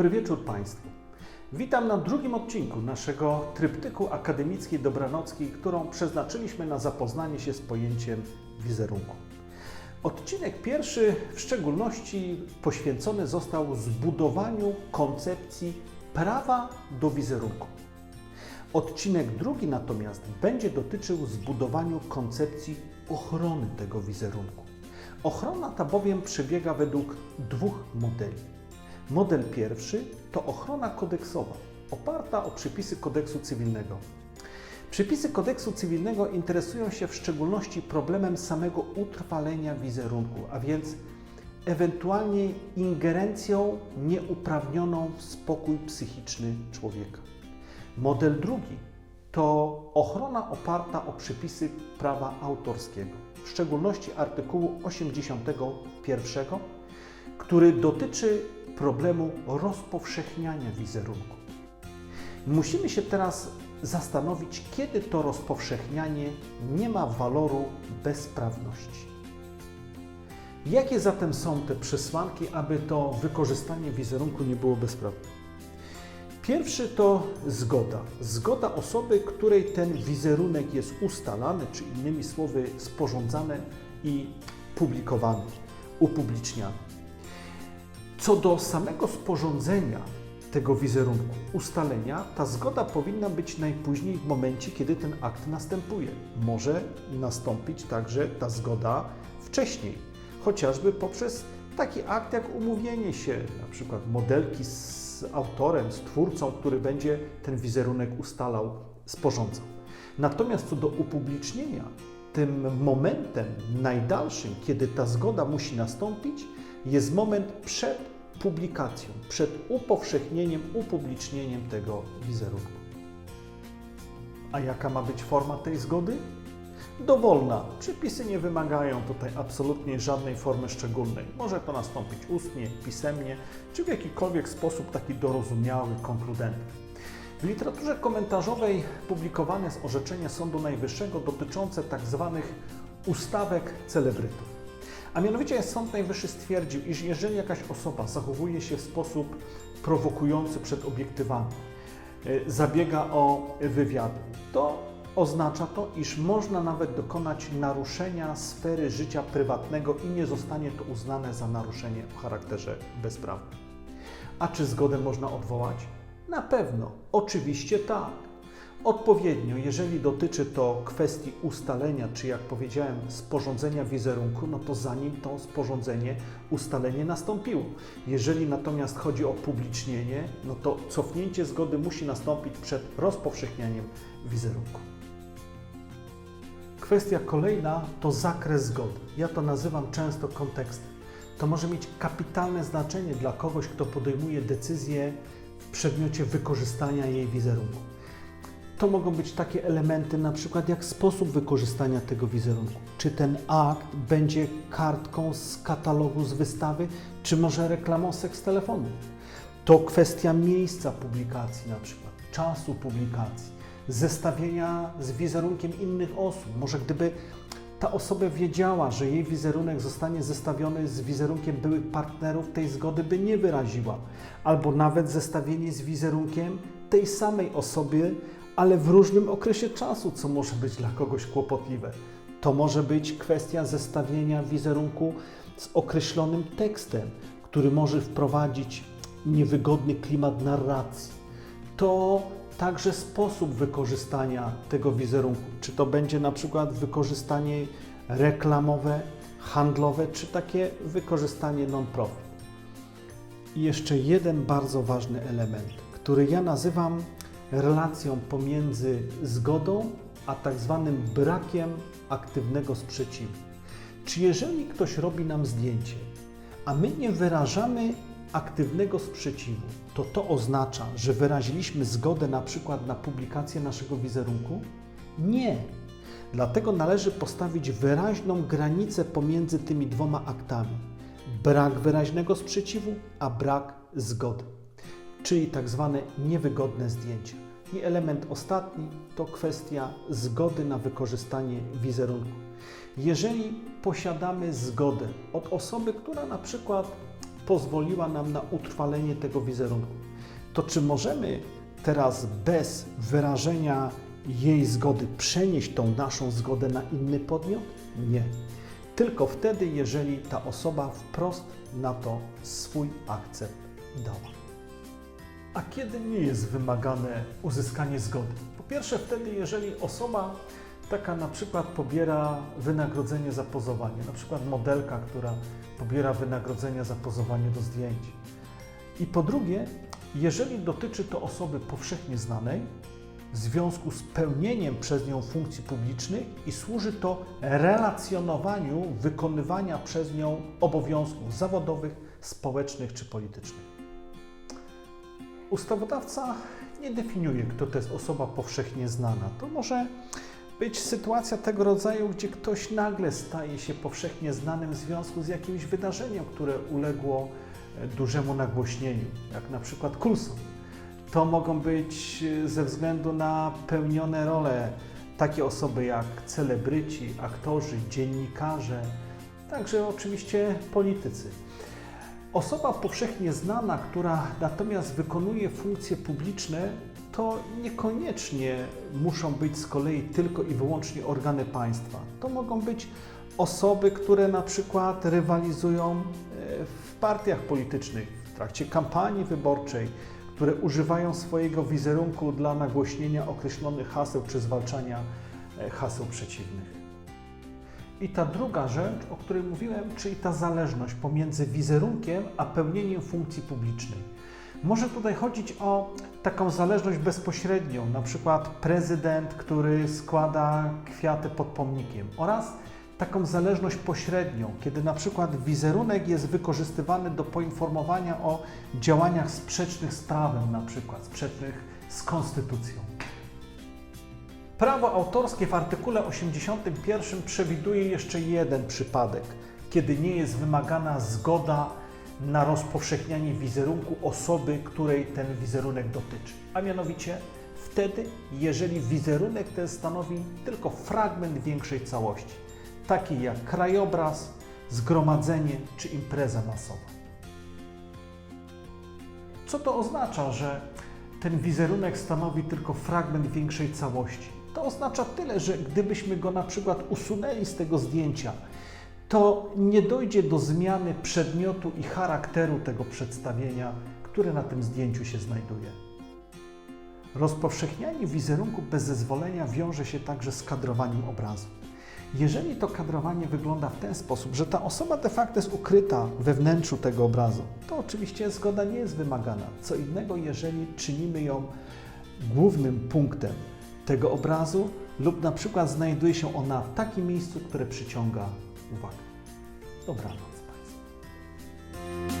dobry wieczór Państwu. Witam na drugim odcinku naszego tryptyku akademickiej Dobranockiej, którą przeznaczyliśmy na zapoznanie się z pojęciem wizerunku. Odcinek pierwszy w szczególności poświęcony został zbudowaniu koncepcji prawa do wizerunku. Odcinek drugi natomiast będzie dotyczył zbudowaniu koncepcji ochrony tego wizerunku. Ochrona ta bowiem przebiega według dwóch modeli. Model pierwszy to ochrona kodeksowa, oparta o przepisy kodeksu cywilnego. Przepisy kodeksu cywilnego interesują się w szczególności problemem samego utrwalenia wizerunku, a więc ewentualnie ingerencją nieuprawnioną w spokój psychiczny człowieka. Model drugi to ochrona oparta o przepisy prawa autorskiego, w szczególności artykułu 81, który dotyczy problemu rozpowszechniania wizerunku. Musimy się teraz zastanowić, kiedy to rozpowszechnianie nie ma waloru bezprawności. Jakie zatem są te przesłanki, aby to wykorzystanie wizerunku nie było bezprawne? Pierwszy to zgoda. Zgoda osoby, której ten wizerunek jest ustalany, czy innymi słowy sporządzany i publikowany, upubliczniany. Co do samego sporządzenia tego wizerunku, ustalenia, ta zgoda powinna być najpóźniej w momencie, kiedy ten akt następuje. Może nastąpić także ta zgoda wcześniej, chociażby poprzez taki akt jak umówienie się, na przykład modelki z autorem, z twórcą, który będzie ten wizerunek ustalał, sporządzał. Natomiast co do upublicznienia, tym momentem najdalszym, kiedy ta zgoda musi nastąpić, jest moment przed publikacją, przed upowszechnieniem, upublicznieniem tego wizerunku. A jaka ma być forma tej zgody? Dowolna. Przepisy nie wymagają tutaj absolutnie żadnej formy szczególnej. Może to nastąpić ustnie, pisemnie, czy w jakikolwiek sposób taki dorozumiały, konkludentny. W literaturze komentarzowej publikowane jest orzeczenie Sądu Najwyższego dotyczące tzw. ustawek celebrytów. A mianowicie Sąd Najwyższy stwierdził, iż jeżeli jakaś osoba zachowuje się w sposób prowokujący przed obiektywami, y, zabiega o wywiady, to oznacza to, iż można nawet dokonać naruszenia sfery życia prywatnego i nie zostanie to uznane za naruszenie o charakterze bezprawnym. A czy zgodę można odwołać? Na pewno, oczywiście tak. Odpowiednio, jeżeli dotyczy to kwestii ustalenia, czy jak powiedziałem, sporządzenia wizerunku, no to zanim to sporządzenie, ustalenie nastąpiło. Jeżeli natomiast chodzi o publicznienie, no to cofnięcie zgody musi nastąpić przed rozpowszechnianiem wizerunku. Kwestia kolejna to zakres zgody. Ja to nazywam często kontekstem. To może mieć kapitalne znaczenie dla kogoś, kto podejmuje decyzję w przedmiocie wykorzystania jej wizerunku. To mogą być takie elementy, na przykład jak sposób wykorzystania tego wizerunku. Czy ten akt będzie kartką z katalogu z wystawy, czy może reklamą seks telefonu. To kwestia miejsca publikacji, na przykład czasu publikacji, zestawienia z wizerunkiem innych osób. Może gdyby ta osoba wiedziała, że jej wizerunek zostanie zestawiony z wizerunkiem byłych partnerów, tej zgody by nie wyraziła. Albo nawet zestawienie z wizerunkiem tej samej osoby, ale w różnym okresie czasu, co może być dla kogoś kłopotliwe. To może być kwestia zestawienia wizerunku z określonym tekstem, który może wprowadzić niewygodny klimat narracji. To także sposób wykorzystania tego wizerunku. Czy to będzie na przykład wykorzystanie reklamowe, handlowe, czy takie wykorzystanie non-profit. I jeszcze jeden bardzo ważny element, który ja nazywam relacją pomiędzy zgodą a tak zwanym brakiem aktywnego sprzeciwu. Czy jeżeli ktoś robi nam zdjęcie, a my nie wyrażamy aktywnego sprzeciwu, to to oznacza, że wyraziliśmy zgodę na przykład na publikację naszego wizerunku? Nie. Dlatego należy postawić wyraźną granicę pomiędzy tymi dwoma aktami. Brak wyraźnego sprzeciwu, a brak zgody, czyli tak zwane niewygodne zdjęcia. I element ostatni to kwestia zgody na wykorzystanie wizerunku. Jeżeli posiadamy zgodę od osoby, która na przykład pozwoliła nam na utrwalenie tego wizerunku. To czy możemy teraz bez wyrażenia jej zgody przenieść tą naszą zgodę na inny podmiot? Nie. Tylko wtedy, jeżeli ta osoba wprost na to swój akcept dała. A kiedy nie jest wymagane uzyskanie zgody? Po pierwsze, wtedy, jeżeli osoba taka na przykład pobiera wynagrodzenie za pozowanie, na przykład modelka, która pobiera wynagrodzenie za pozowanie do zdjęć. I po drugie, jeżeli dotyczy to osoby powszechnie znanej, w związku z pełnieniem przez nią funkcji publicznych i służy to relacjonowaniu wykonywania przez nią obowiązków zawodowych, społecznych czy politycznych. Ustawodawca nie definiuje, kto to jest osoba powszechnie znana. To może być sytuacja tego rodzaju, gdzie ktoś nagle staje się powszechnie znanym w związku z jakimś wydarzeniem, które uległo e, dużemu nagłośnieniu, jak na przykład Coulson. To mogą być e, ze względu na pełnione role takie osoby jak celebryci, aktorzy, dziennikarze, także oczywiście politycy. Osoba powszechnie znana, która natomiast wykonuje funkcje publiczne, to niekoniecznie muszą być z kolei tylko i wyłącznie organy państwa. To mogą być osoby, które na przykład rywalizują e, w partiach politycznych w trakcie kampanii wyborczej, które używają swojego wizerunku dla nagłośnienia określonych haseł czy zwalczania e, haseł przeciwnych. I ta druga rzecz, o której mówiłem, czyli ta zależność pomiędzy wizerunkiem a pełnieniem funkcji publicznej. Może tutaj chodzić o taką zależność bezpośrednią, na przykład prezydent, który składa kwiaty pod pomnikiem, oraz taką zależność pośrednią, kiedy na przykład wizerunek jest wykorzystywany do poinformowania o działaniach sprzecznych z prawem, na przykład sprzecznych z konstytucją. Prawo autorskie w artykule 81 przewiduje jeszcze jeden przypadek, kiedy nie jest wymagana zgoda na rozpowszechnianie wizerunku osoby, której ten wizerunek dotyczy. A mianowicie wtedy, jeżeli wizerunek ten stanowi tylko fragment większej całości, taki jak krajobraz, zgromadzenie czy impreza masowa. Co to oznacza, że ten wizerunek stanowi tylko fragment większej całości? To oznacza tyle, że gdybyśmy go na przykład usunęli z tego zdjęcia, to nie dojdzie do zmiany przedmiotu i charakteru tego przedstawienia, które na tym zdjęciu się znajduje. Rozpowszechnianie wizerunku bez zezwolenia wiąże się także z kadrowaniem obrazu. Jeżeli to kadrowanie wygląda w ten sposób, że ta osoba de facto jest ukryta we wnętrzu tego obrazu, to oczywiście zgoda nie jest wymagana. Co innego, jeżeli czynimy ją głównym punktem tego obrazu lub na przykład znajduje się ona w takim miejscu, które przyciąga uwagę. Dobranoc Państwu.